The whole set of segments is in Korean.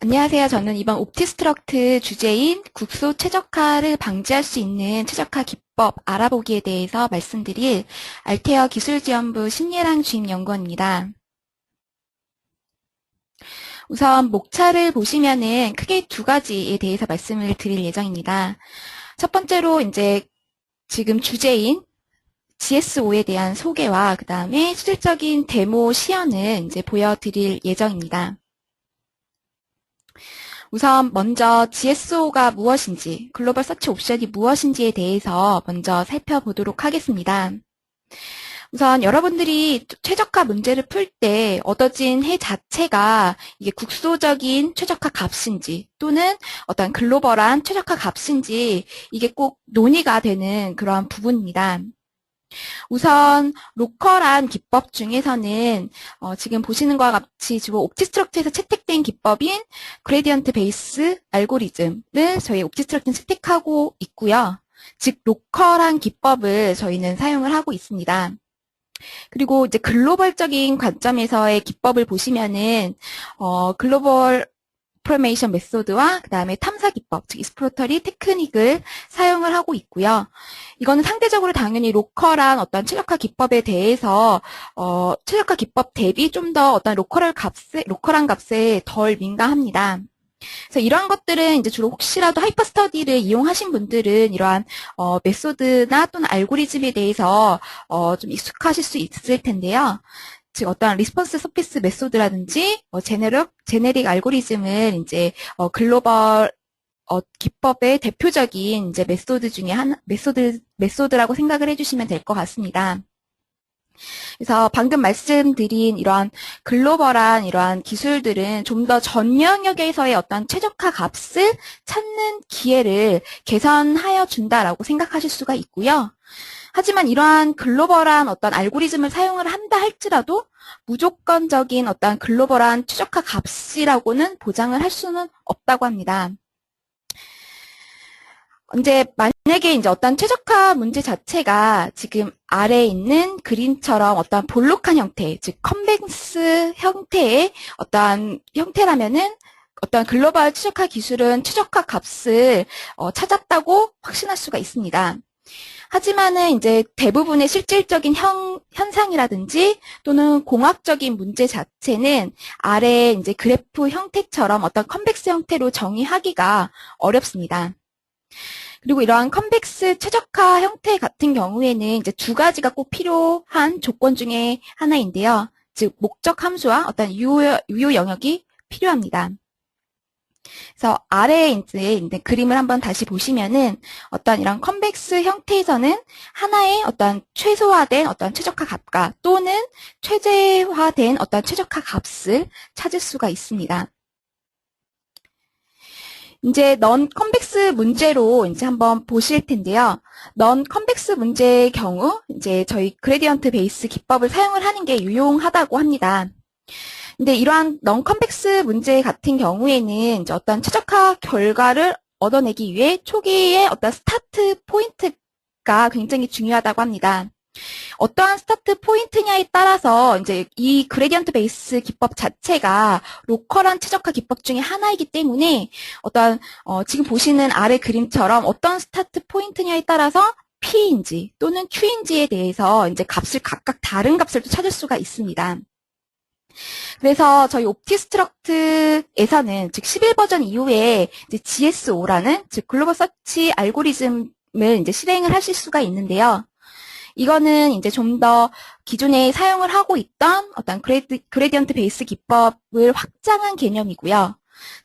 안녕하세요. 저는 이번 옵티스트럭트 주제인 국소 최적화를 방지할 수 있는 최적화 기법 알아보기에 대해서 말씀드릴 알테어 기술지원부 신예랑 주임연구원입니다. 우선 목차를 보시면은 크게 두 가지에 대해서 말씀을 드릴 예정입니다. 첫 번째로 이제 지금 주제인 GSO에 대한 소개와 그 다음에 실질적인 데모 시연을 이제 보여드릴 예정입니다. 우선 먼저 GSO가 무엇인지, 글로벌 서치 옵션이 무엇인지에 대해서 먼저 살펴보도록 하겠습니다. 우선 여러분들이 최적화 문제를 풀 때 얻어진 해 자체가 이게 국소적인 최적화 값인지 또는 어떤 글로벌한 최적화 값인지 이게 꼭 논의가 되는 그러한 부분입니다. 우선 로컬한 기법 중에서는 어, 지금 보시는 것과 같이 지금 옵티스트럭트에서 채택된 기법인 그레디언트 베이스 알고리즘을 저희 옵티스트럭트는 채택하고 있고요. 즉 로컬한 기법을 저희는 사용을 하고 있습니다. 그리고 이제 글로벌적인 관점에서의 기법을 보시면은 어, 글로벌 프로메이션 메소드와 그 다음에 탐사 기법, 즉 익스플로터리 테크닉을 사용을 하고 있고요. 이거는 상대적으로 당연히 로컬한 어떤 최적화 기법에 대해서 어, 최적화 기법 대비 좀 더 어떤 로컬 값에 로컬한 값에 덜 민감합니다. 그래서 이러한 것들은 이제 주로 혹시라도 하이퍼 스터디를 이용하신 분들은 이러한 어, 메소드나 또는 알고리즘에 대해서 어, 좀 익숙하실 수 있을 텐데요. 즉 어떠한 리스폰스 서피스 메소드라든지 어, 제네릭 제네릭 알고리즘을 이제 어, 글로벌 어, 기법의 대표적인 이제 메소드 중에 한 메소드 메소드라고 생각을 해주시면 될 것 같습니다. 그래서 방금 말씀드린 이러한 글로벌한 이러한 기술들은 좀 더 전 영역에서의 어떤 최적화 값을 찾는 기회를 개선하여 준다라고 생각하실 수가 있고요. 하지만 이러한 글로벌한 어떤 알고리즘을 사용을 한다 할지라도 무조건적인 어떤 글로벌한 최적화 값이라고는 보장을 할 수는 없다고 합니다. 이제 만약에 이제 어떤 최적화 문제 자체가 지금 아래에 있는 그림처럼 어떤 볼록한 형태, 즉 컨벡스 형태의 어떤 형태라면은 어떤 글로벌 최적화 기술은 최적화 값을 어, 찾았다고 확신할 수가 있습니다. 하지만은 이제 대부분의 실질적인 형, 현상이라든지 또는 공학적인 문제 자체는 아래 이제 그래프 형태처럼 어떤 컨벡스 형태로 정의하기가 어렵습니다. 그리고 이러한 컨벡스 최적화 형태 같은 경우에는 이제 두 가지가 꼭 필요한 조건 중에 하나인데요. 즉 목적 함수와 어떤 유효, 유효 영역이 필요합니다. 그래서 아래에 이제 그림을 한번 다시 보시면은 어떤 이런 컨벡스 형태에서는 하나의 어떤 최소화된 어떤 최적화 값과 또는 최대화된 어떤 최적화 값을 찾을 수가 있습니다. 이제 넌 컨벡스 문제로 이제 한번 보실 텐데요. 넌 컨벡스 문제의 경우 이제 저희 그레디언트 베이스 기법을 사용을 하는 게 유용하다고 합니다. 근데 이러한 넌컨벡스 문제 같은 경우에는 어떤 최적화 결과를 얻어내기 위해 초기에 어떤 스타트 포인트가 굉장히 중요하다고 합니다. 어떠한 스타트 포인트냐에 따라서 이제 이 그레디언트 베이스 기법 자체가 로컬한 최적화 기법 중에 하나이기 때문에 어떤 어 지금 보시는 아래 그림처럼 어떤 스타트 포인트냐에 따라서 P인지 또는 Q인지에 대해서 이제 값을 각각 다른 값을 찾을 수가 있습니다. 그래서 저희 옵티스트럭트에서는 즉 11버전 이후에 GSO라는 즉 글로벌 서치 알고리즘을 이제 실행을 하실 수가 있는데요. 이거는 이제 좀 더 기존에 사용을 하고 있던 어떤 그레디, 그레디언트 베이스 기법을 확장한 개념이고요.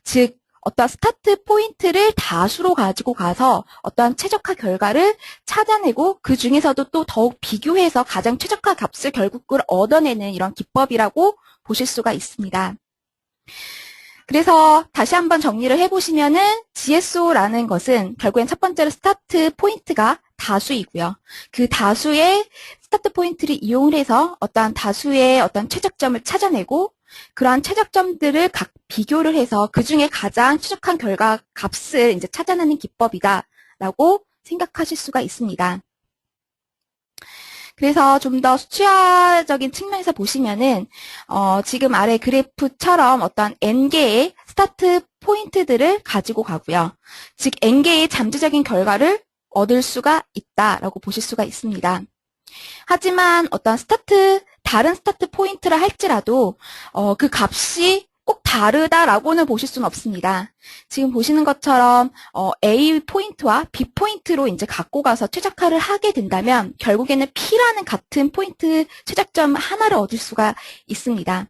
즉 어떤 스타트 포인트를 다수로 가지고 가서 어떠한 최적화 결과를 찾아내고 그 중에서도 또 더욱 비교해서 가장 최적화 값을 결국을 얻어내는 이런 기법이라고 보실 수가 있습니다. 그래서 다시 한번 정리를 해보시면은 GSO라는 것은 결국엔 첫 번째로 스타트 포인트가 다수이고요. 그 다수의 스타트 포인트를 이용을 해서 어떠한 다수의 어떤 최적점을 찾아내고 그러한 최적점들을 각 비교를 해서 그 중에 가장 최적한 결과 값을 이제 찾아내는 기법이다라고 생각하실 수가 있습니다. 그래서 좀 더 수치화적인 측면에서 보시면은 어, 지금 아래 그래프처럼 어떤 n개의 스타트 포인트들을 가지고 가고요. 즉 N개의 잠재적인 결과를 얻을 수가 있다라고 보실 수가 있습니다. 하지만 어떤 스타트 다른 스타트 포인트라 할지라도 어, 그 값이 꼭 다르다라고는 보실 수는 없습니다. 지금 보시는 것처럼 어, A 포인트와 B 포인트로 이제 갖고 가서 최적화를 하게 된다면 결국에는 P라는 같은 포인트 최적점 하나를 얻을 수가 있습니다.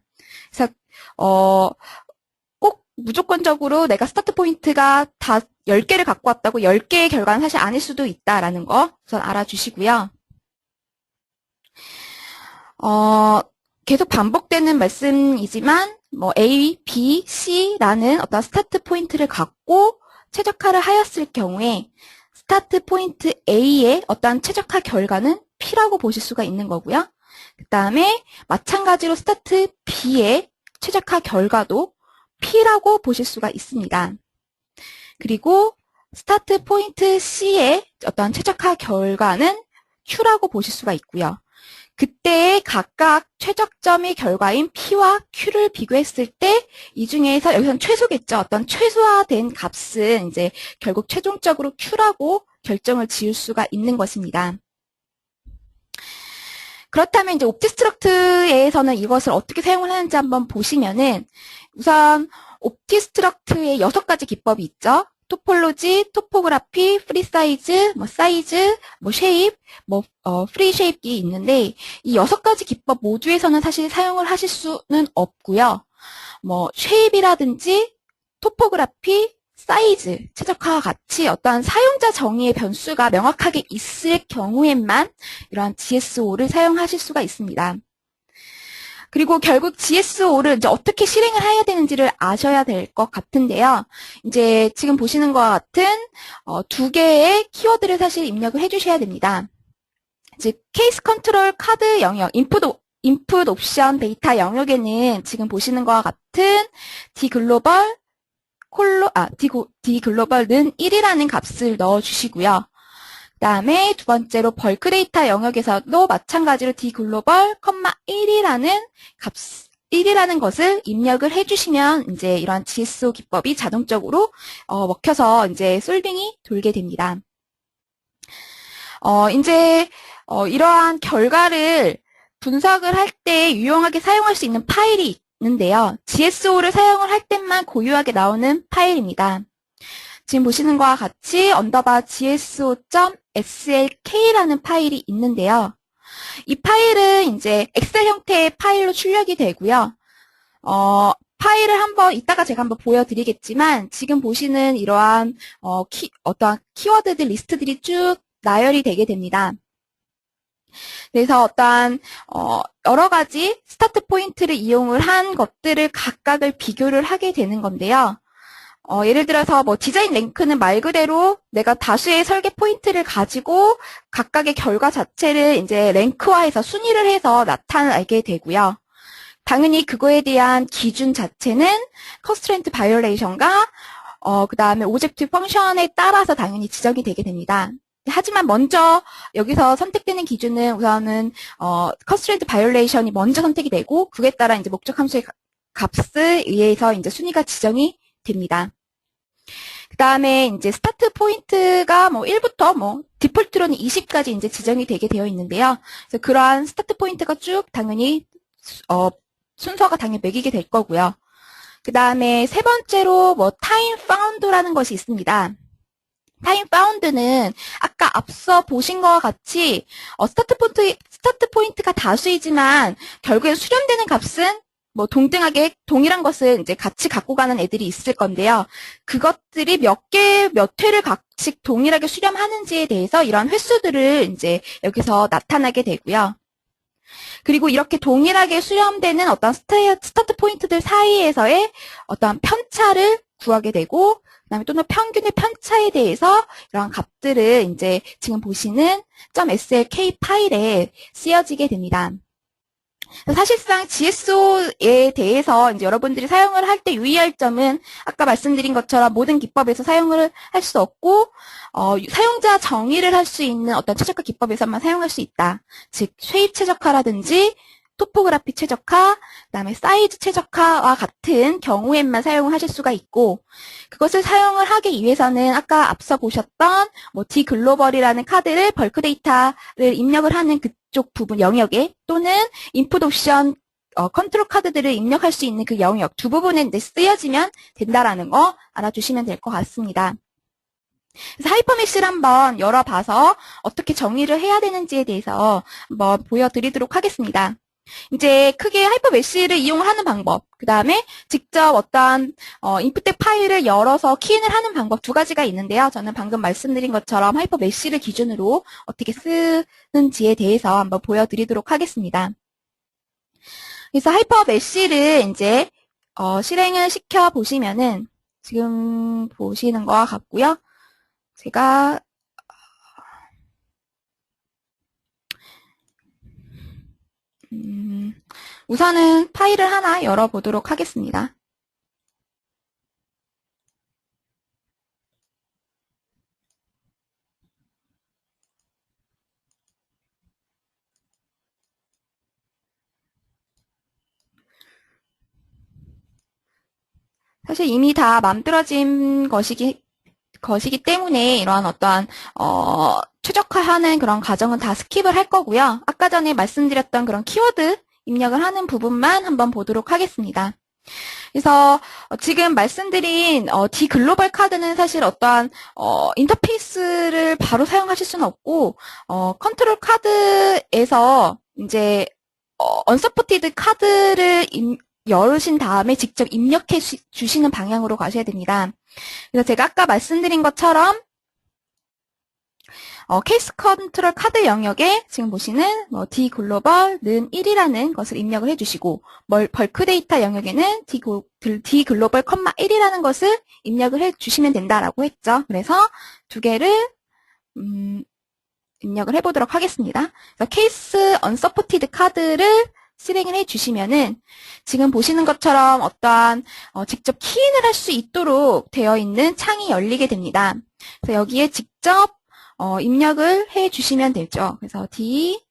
그래서 어, 꼭 무조건적으로 내가 스타트 포인트가 다 10개를 갖고 왔다고 10개의 결과는 사실 아닐 수도 있다라는 거 우선 알아주시고요. 어, 계속 반복되는 말씀이지만 뭐 A, B, C라는 어떤 스타트 포인트를 갖고 최적화를 하였을 경우에 스타트 포인트 A의 어떠한 최적화 결과는 P라고 보실 수가 있는 거고요. 그 다음에 마찬가지로 스타트 B의 최적화 결과도 P라고 보실 수가 있습니다. 그리고 스타트 포인트 C의 어떤 최적화 결과는 Q라고 보실 수가 있고요. 그때의 각각 최적점의 결과인 P와 Q를 비교했을 때 이 중에서 여기서는 최소겠죠. 어떤 최소화된 값은 이제 결국 최종적으로 Q라고 결정을 지을 수가 있는 것입니다. 그렇다면 이제 옵티스트럭트에서는 이것을 어떻게 사용을 하는지 한번 보시면은 우선 옵티스트럭트의 여섯 가지 기법이 있죠. 토폴로지, 토포그라피, 프리 사이즈, 뭐 사이즈, 뭐 쉐입, 뭐 어, 프리 쉐입이 있는데 이 여섯 가지 기법 모두에서는 사실 사용을 하실 수는 없고요. 뭐 쉐입이라든지 토포그라피, 사이즈, 최적화와 같이 어떠한 사용자 정의의 변수가 명확하게 있을 경우에만 이러한 GSO를 사용하실 수가 있습니다. 그리고 결국 GSO를 이제 어떻게 실행을 해야 되는지를 아셔야 될 것 같은데요. 이제 지금 보시는 것과 같은 어, 두 개의 키워드를 사실 입력을 해주셔야 됩니다. 즉 케이스 컨트롤 카드 영역, 인풋 인풋 옵션 데이터 영역에는 지금 보시는 것과 같은 D 글로벌 콜로 아 D, D 글로벌는 1이라는 값을 넣어 주시고요. 그 다음에 두 번째로 벌크 데이터 영역에서도 마찬가지로 D 글로벌, 1이라는 값, 1이라는 것을 입력을 해주시면 이제 이러한 GSO 기법이 자동적으로 어, 먹혀서 이제 솔빙이 돌게 됩니다. 어, 이제 어, 이러한 결과를 분석을 할 때 유용하게 사용할 수 있는 파일이 있는데요. GSO를 사용을 할 때만 고유하게 나오는 파일입니다. 지금 보시는 것과 같이 언더바 gso.slk라는 파일이 있는데요. 이 파일은 이제 엑셀 형태의 파일로 출력이 되고요. 어, 파일을 한번 이따가 제가 한번 보여드리겠지만 지금 보시는 이러한 어, 키, 어떠한 키워드들 리스트들이 쭉 나열이 되게 됩니다. 그래서 어떠한 어, 여러 가지 스타트 포인트를 이용을 한 것들을 각각을 비교를 하게 되는 건데요. 어, 예를 들어서 뭐 디자인 랭크는 말 그대로 내가 다수의 설계 포인트를 가지고 각각의 결과 자체를 이제 랭크화해서 순위를 해서 나타나게 되고요. 당연히 그거에 대한 기준 자체는 컨스트렌트 바이올레이션과 어, 그 다음에 오젝트 펑션에 따라서 당연히 지정이 되게 됩니다. 하지만 먼저 여기서 선택되는 기준은 우선은 어, 컨스트렌트 바이올레이션이 먼저 선택이 되고 그에 따라 이제 목적 함수의 값에 의해서 이제 순위가 지정이 됩니다. 그 다음에 이제 스타트 포인트가 뭐 1부터 뭐 디폴트로는 20까지 이제 지정이 되게 되어 있는데요. 그래서 그러한 스타트 포인트가 쭉 당연히 어, 순서가 당연히 매기게 될 거고요. 그 다음에 세 번째로 뭐 타임 파운드라는 것이 있습니다. 타임 파운드는 아까 앞서 보신 것과 같이 어, 스타트 포인트 스타트 포인트가 다수이지만 결국에 수렴되는 값은 뭐 동등하게 동일한 것을 이제 같이 갖고 가는 애들이 있을 건데요. 그것들이 몇 개, 몇 회를 각씩 동일하게 수렴하는지에 대해서 이런 횟수들을 이제 여기서 나타나게 되고요. 그리고 이렇게 동일하게 수렴되는 어떤 스타트 포인트들 사이에서의 어떤 편차를 구하게 되고, 그 다음에 또는 평균의 편차에 대해서 이러한 값들을 이제 지금 보시는 .slk 파일에 쓰여지게 됩니다. 사실상 GSO에 대해서 이제 여러분들이 사용을 할 때 유의할 점은 아까 말씀드린 것처럼 모든 기법에서 사용을 할 수 없고 어, 사용자 정의를 할 수 있는 어떤 최적화 기법에서만 사용할 수 있다. 즉 쉐입 최적화라든지 토포그래피 최적화, 그다음에 사이즈 최적화와 같은 경우에만 사용을 하실 수가 있고 그것을 사용을 하기 위해서는 아까 앞서 보셨던 뭐 디글로벌이라는 카드를 벌크 데이터를 입력을 하는 그 쪽 부분 영역에 또는 인풋 옵션 어, 컨트롤 카드들을 입력할 수 있는 그 영역 두 부분에 쓰여지면 된다라는 거 알아주시면 될 것 같습니다. 그래서 하이퍼메시를 한번 열어봐서 어떻게 정의를 해야 되는지에 대해서 한번 보여드리도록 하겠습니다. 이제 크게 하이퍼메시를 이용하는 방법, 그 다음에 직접 어떠한 어, 인풋텍 파일을 열어서 키인을 하는 방법 두 가지가 있는데요. 저는 방금 말씀드린 것처럼 하이퍼메시를 기준으로 어떻게 쓰는지에 대해서 한번 보여드리도록 하겠습니다. 그래서 하이퍼메시를 이제 어, 실행을 시켜 보시면은 지금 보시는 거와 같고요. 제가 음, 우선은 파일을 하나 열어보도록 하겠습니다. 사실 이미 다 만들어진 것이기, 것이기 때문에 이러한 어떠한, 어, 최적화하는 그런 과정은 다 스킵을 할 거고요. 아까 전에 말씀드렸던 그런 키워드 입력을 하는 부분만 한번 보도록 하겠습니다. 그래서 어, 지금 말씀드린 어, 디글로벌 카드는 사실 어떠한 어, 인터페이스를 바로 사용하실 수는 없고 어, 컨트롤 카드에서 이제 어, 언서포티드 카드를 임, 열으신 다음에 직접 입력해 주시는 방향으로 가셔야 됩니다. 그래서 제가 아까 말씀드린 것처럼 어, 케이스 컨트롤 카드 영역에 지금 보시는 뭐 D 글로벌 는 1이라는 것을 입력을 해주시고 멀, 벌크 데이터 영역에는 D, D 글로벌 컴마 1이라는 것을 입력을 해주시면 된다라고 했죠. 그래서 두 개를 음, 입력을 해보도록 하겠습니다. 그래서 케이스 언서포티드 카드를 실행을 해주시면은 지금 보시는 것처럼 어떠한 어, 직접 키인을 할 수 있도록 되어 있는 창이 열리게 됩니다. 그래서 여기에 직접 어, 입력을 해 주시면 되죠. 그래서 D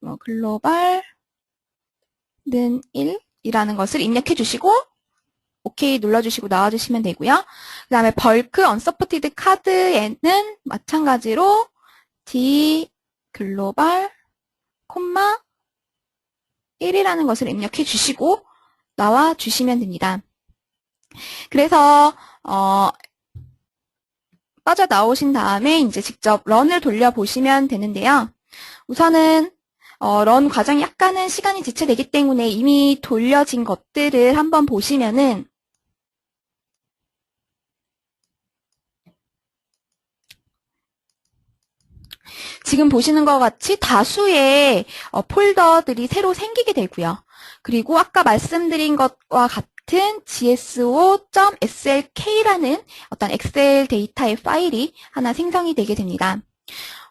뭐 글로벌 는 1이라는 것을 입력해 주시고 OK 눌러주시고 나와주시면 되고요. 그 다음에 벌크 언서포티드 카드에는 마찬가지로 D 글로벌 콤마 1이라는 것을 입력해 주시고 나와 주시면 됩니다. 그래서 어, 빠져나오신 다음에 이제 직접 런을 돌려보시면 되는데요. 우선은 어, 런 과정이 약간은 시간이 지체되기 때문에 이미 돌려진 것들을 한번 보시면은 지금 보시는 것 같이 다수의 어, 폴더들이 새로 생기게 되고요. 그리고 아까 말씀드린 것과 같은 gso.slk라는 어떤 엑셀 데이터의 파일이 하나 생성이 되게 됩니다.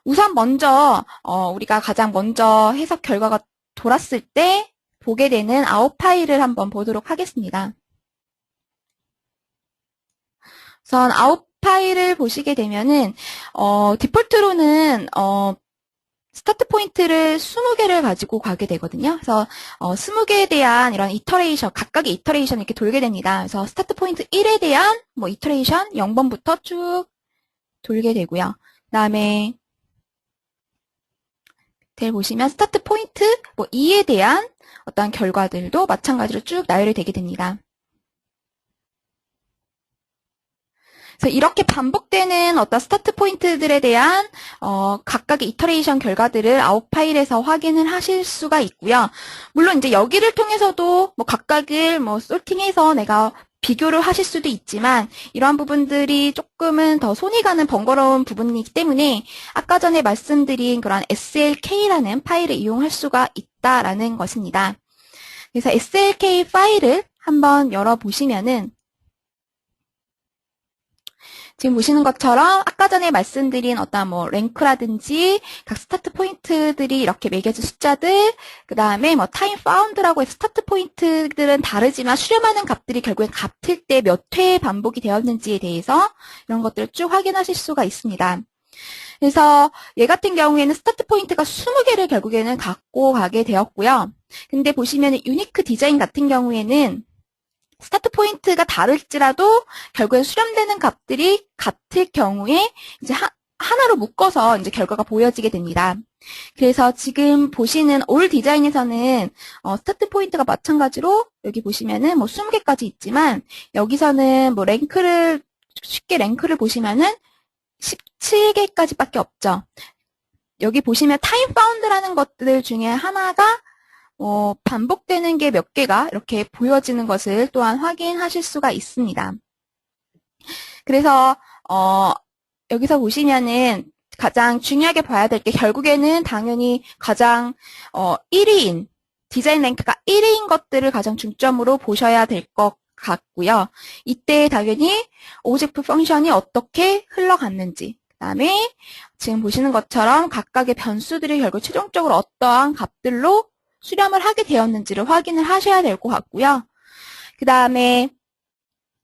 우선 먼저 어, 우리가 가장 먼저 해석 결과가 돌았을 때 보게 되는 아웃 파일을 한번 보도록 하겠습니다. 우선 아웃 파일을 보시게 되면은 어, 디폴트로는 어, 스타트 포인트를 20개를 가지고 가게 되거든요. 그래서 어, 20개에 대한 이런 이터레이션, 각각의 이터레이션 이렇게 돌게 됩니다. 그래서 스타트 포인트 1에 대한 뭐 이터레이션 0번부터 쭉 돌게 되고요. 그 다음에 밑에 보시면 스타트 포인트 뭐 2에 대한 어떤 결과들도 마찬가지로 쭉 나열이 되게 됩니다. 그래서 이렇게 반복되는 어떤 스타트 포인트들에 대한 어, 각각의 이터레이션 결과들을 아웃 파일에서 확인을 하실 수가 있고요. 물론 이제 여기를 통해서도 뭐 각각을 뭐 솔팅해서 내가 비교를 하실 수도 있지만 이러한 부분들이 조금은 더 손이 가는 번거로운 부분이기 때문에 아까 전에 말씀드린 그런 SLK라는 파일을 이용할 수가 있다라는 것입니다. 그래서 SLK 파일을 한번 열어보시면은 지금 보시는 것처럼 아까 전에 말씀드린 어떤 뭐 랭크라든지 각 스타트 포인트들이 이렇게 매겨진 숫자들, 그 다음에 뭐 타임 파운드라고 해서 스타트 포인트들은 다르지만 수렴하는 값들이 결국엔 같을 때 몇 회 반복이 되었는지에 대해서 이런 것들을 쭉 확인하실 수가 있습니다. 그래서 얘 같은 경우에는 스타트 포인트가 20개를 결국에는 갖고 가게 되었고요. 근데 보시면 유니크 디자인 같은 경우에는 스타트 포인트가 다를지라도 결국에 수렴되는 값들이 같을 경우에 이제 하, 하나로 묶어서 이제 결과가 보여지게 됩니다. 그래서 지금 보시는 올 디자인에서는 어, 스타트 포인트가 마찬가지로 여기 보시면은 뭐 20개까지 있지만 여기서는 뭐 랭크를 쉽게 랭크를 보시면은 17개까지밖에 없죠. 여기 보시면 타임 파운드라는 것들 중에 하나가 어, 반복되는 게 몇 개가 이렇게 보여지는 것을 또한 확인하실 수가 있습니다. 그래서 어, 여기서 보시면은 가장 중요하게 봐야 될 게 결국에는 당연히 가장 어, 1위인 디자인 랭크가 1위인 것들을 가장 중점으로 보셔야 될 것 같고요. 이때 당연히 오브젝트 펑션이 어떻게 흘러갔는지 그 다음에 지금 보시는 것처럼 각각의 변수들이 결국 최종적으로 어떠한 값들로 수렴을 하게 되었는지를 확인을 하셔야 될 것 같고요. 그 다음에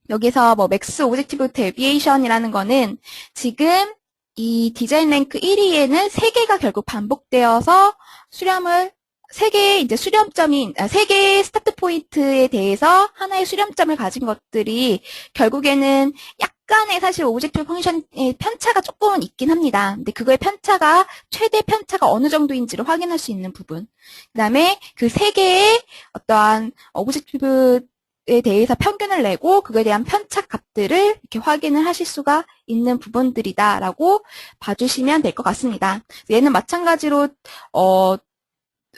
여기서 뭐 맥스 오브젝티브 데비에이션이라는 거는 지금 이 디자인 랭크 1위에는 3개가 결국 반복되어서 수렴을 3개의 이제 수렴점인, 아, 3개의 스타트 포인트에 대해서 하나의 수렴점을 가진 것들이 결국에는 약 간의 사실 오브젝트 펑션의 편차가 조금은 있긴 합니다. 근데 그거의 편차가 최대 편차가 어느 정도인지를 확인할 수 있는 부분. 그 다음에 그 세 개의 어떠한 오브젝티브에 대해서 평균을 내고 그거에 대한 편차 값들을 이렇게 확인을 하실 수가 있는 부분들이다라고 봐주시면 될 것 같습니다. 얘는 마찬가지로 어,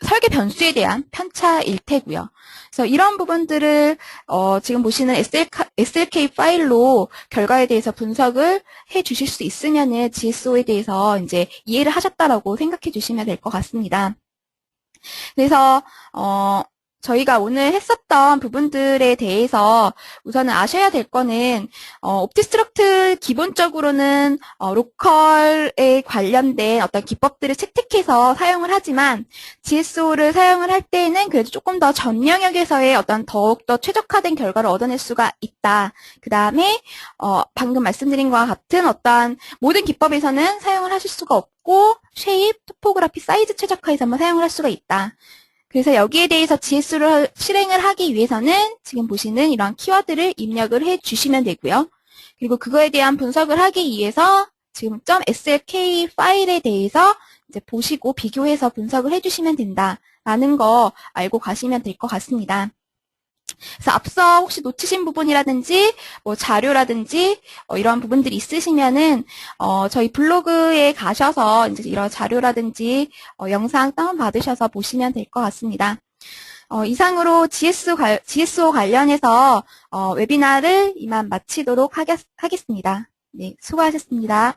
설계 변수에 대한 편차일 테고요. 그래서 이런 부분들을 어, 지금 보시는 SLK 파일로 결과에 대해서 분석을 해 주실 수 있으면은 GSO에 대해서 이제 이해를 하셨다라고 생각해 주시면 될 것 같습니다. 그래서 어, 저희가 오늘 했었던 부분들에 대해서 우선은 아셔야 될 거는 어, 옵티스트럭트 기본적으로는 어, 로컬에 관련된 어떤 기법들을 채택해서 사용을 하지만 GSO를 사용을 할 때에는 그래도 조금 더 전 영역에서의 어떤 더욱더 최적화된 결과를 얻어낼 수가 있다. 그 다음에 어, 방금 말씀드린 것과 같은 어떠한 모든 기법에서는 사용을 하실 수가 없고 쉐입, 토포그래피, 사이즈 최적화에서만 사용을 할 수가 있다. 그래서 여기에 대해서 GS를 실행을 하기 위해서는 지금 보시는 이런 키워드를 입력을 해 주시면 되고요. 그리고 그거에 대한 분석을 하기 위해서 지금 .slk 파일에 대해서 이제 보시고 비교해서 분석을 해 주시면 된다라는 거 알고 가시면 될 것 같습니다. 그래서 앞서 혹시 놓치신 부분이라든지 뭐 자료라든지 어, 이런 부분들이 있으시면은 어, 저희 블로그에 가셔서 이제 이런 자료라든지 어, 영상 다운 받으셔서 보시면 될 것 같습니다. 어, 이상으로 GS 관, GSO 관련해서 어, 웨비나를 이만 마치도록 하겠, 하겠습니다. 네, 수고하셨습니다.